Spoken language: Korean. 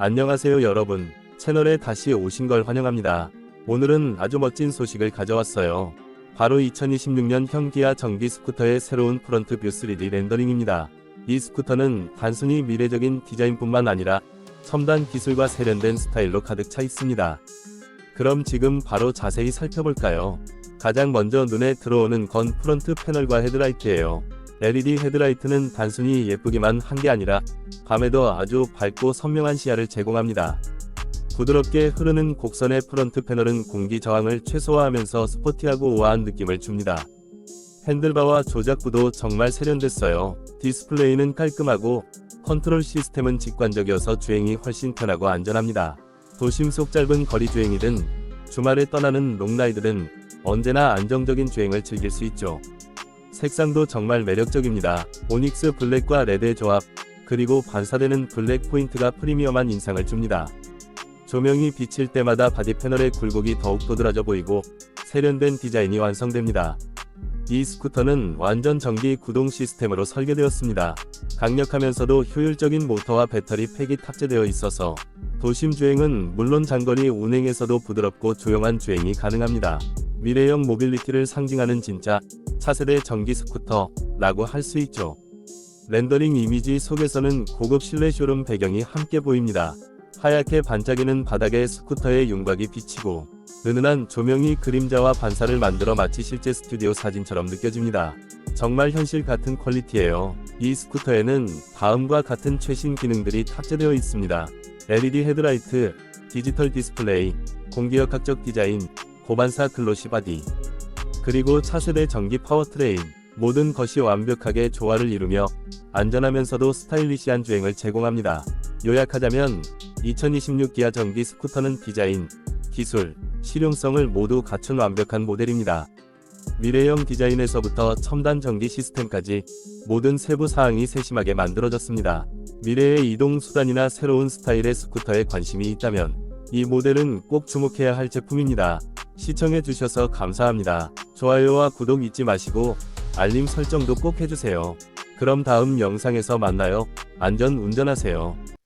안녕하세요 여러분. 채널에 다시 오신 걸 환영합니다. 오늘은 아주 멋진 소식을 가져왔어요. 바로 2026년 형 기아 전기 스쿠터의 새로운 프런트 뷰 3D 렌더링입니다. 이 스쿠터는 단순히 미래적인 디자인뿐만 아니라 첨단 기술과 세련된 스타일로 가득 차 있습니다. 그럼 지금 바로 자세히 살펴볼까요? 가장 먼저 눈에 들어오는 건 프런트 패널과 헤드라이트예요. LED 헤드라이트는 단순히 예쁘기만 한 게 아니라 밤에도 아주 밝고 선명한 시야를 제공합니다. 부드럽게 흐르는 곡선의 프런트 패널은 공기 저항을 최소화하면서 스포티하고 우아한 느낌을 줍니다. 핸들바와 조작부도 정말 세련됐어요. 디스플레이는 깔끔하고 컨트롤 시스템은 직관적이어서 주행이 훨씬 편하고 안전합니다. 도심 속 짧은 거리 주행이든 주말에 떠나는 롱라이드든 언제나 안정적인 주행을 즐길 수 있죠. 색상도 정말 매력적입니다. 오닉스 블랙과 레드의 조합, 그리고 반사되는 블랙 포인트가 프리미엄한 인상을 줍니다. 조명이 비칠 때마다 바디 패널의 굴곡이 더욱 도드라져 보이고 세련된 디자인이 완성됩니다. 이 스쿠터는 완전 전기 구동 시스템으로 설계되었습니다. 강력하면서도 효율적인 모터와 배터리 팩이 탑재되어 있어서 도심 주행은 물론 장거리 운행에서도 부드럽고 조용한 주행이 가능합니다. 미래형 모빌리티를 상징하는 진짜 차세대 전기 스쿠터라고 할 수 있죠. 렌더링 이미지 속에서는 고급 실내 쇼룸 배경이 함께 보입니다. 하얗게 반짝이는 바닥에 스쿠터의 윤곽이 비치고 은은한 조명이 그림자와 반사를 만들어 마치 실제 스튜디오 사진처럼 느껴집니다. 정말 현실 같은 퀄리티예요. 이 스쿠터에는 다음과 같은 최신 기능들이 탑재되어 있습니다. LED 헤드라이트, 디지털 디스플레이, 공기역학적 디자인, 고반사 글로시 바디, 그리고 차세대 전기 파워트레인, 모든 것이 완벽하게 조화를 이루며 안전하면서도 스타일리시한 주행을 제공합니다. 요약하자면 2026 기아 전기 스쿠터는 디자인, 기술, 실용성을 모두 갖춘 완벽한 모델입니다. 미래형 디자인에서부터 첨단 전기 시스템까지 모든 세부 사항이 세심하게 만들어졌습니다. 미래의 이동 수단이나 새로운 스타일의 스쿠터에 관심이 있다면 이 모델은 꼭 주목해야 할 제품입니다. 시청해주셔서 감사합니다. 좋아요와 구독 잊지 마시고 알림 설정도 꼭 해주세요. 그럼 다음 영상에서 만나요. 안전 운전하세요.